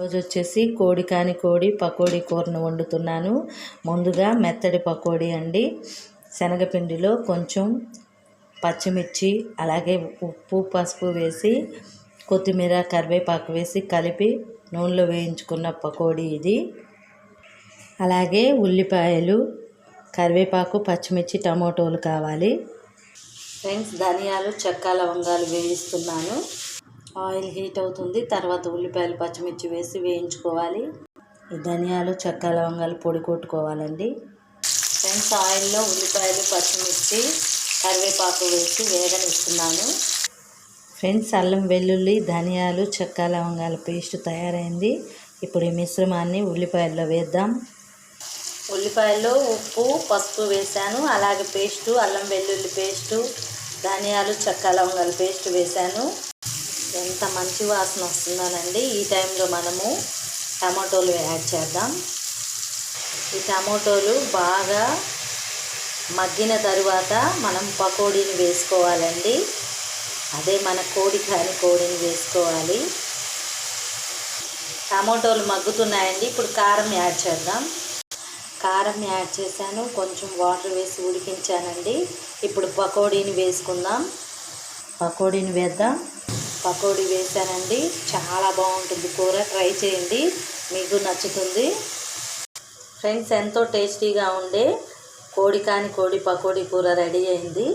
రోజు వచ్చేసి కోడి కాని కోడి పకోడీ కూరను వండుతున్నాను. ముందుగా మెత్తడి పకోడీ అండి. శనగపిండిలో కొంచెం పచ్చిమిర్చి అలాగే ఉప్పు పసుపు వేసి కొత్తిమీర కరివేపాకు వేసి కలిపి నూనెలో వేయించుకున్న పకోడీ ఇది. అలాగే ఉల్లిపాయలు కరివేపాకు పచ్చిమిర్చి టమాటోలు కావాలి. ఫ్రెండ్స్ ధనియాలు చెక్క లవంగాలు వేయిస్తున్నాను. ఆయిల్ హీట్ అవుతుంది. తర్వాత ఉల్లిపాయలు పచ్చిమిర్చి వేసి వేయించుకోవాలి. ఈ ధనియాలు చెక్క లవంగాలు పొడి కొట్టుకోవాలండి. ఫ్రెండ్స్ ఆయిల్లో ఉల్లిపాయలు పచ్చిమిర్చి కరివేపాకు వేసి వేగనిస్తున్నాను. ఫ్రెండ్స్ అల్లం వెల్లుల్లి ధనియాలు చెక్క లవంగాల పేస్ట్ తయారైంది. ఇప్పుడు ఈ మిశ్రమాన్ని ఉల్లిపాయల్లో వేద్దాం. ఉల్లిపాయల్లో ఉప్పు పసుపు వేసాను అలాగే పేస్టు అల్లం వెల్లుల్లి పేస్టు ధనియాలు చెక్క లవంగాల పేస్ట్ వేసాను ఎంత మంచి వాసన వస్తుందోనండి. ఈ టైంలో మనము టమాటోలు యాడ్ చేద్దాం. ఈ టమాటోలు బాగా మగ్గిన తరువాత మనం పకోడీని వేసుకోవాలండి. అదే మన కోడి కాని కోడిని వేసుకోవాలి. టమాటోలు మగ్గుతున్నాయండి. ఇప్పుడు కారం యాడ్ చేద్దాం. కారం యాడ్ చేశాను. కొంచెం వాటర్ వేసి ఉడికించానండి. ఇప్పుడు పకోడీని వేసుకుందాం. పకోడీని వేద్దాం. పకోడీ వేసానండి చాలా బాగుంటుంది. కూర ట్రై చేయండి. మీకు నచ్చుతుంది. ఫ్రెండ్స్ ఎంతో టేస్టీగా ఉండే కోడి కాని కోడి పకోడీ కూర రెడీ అయింది.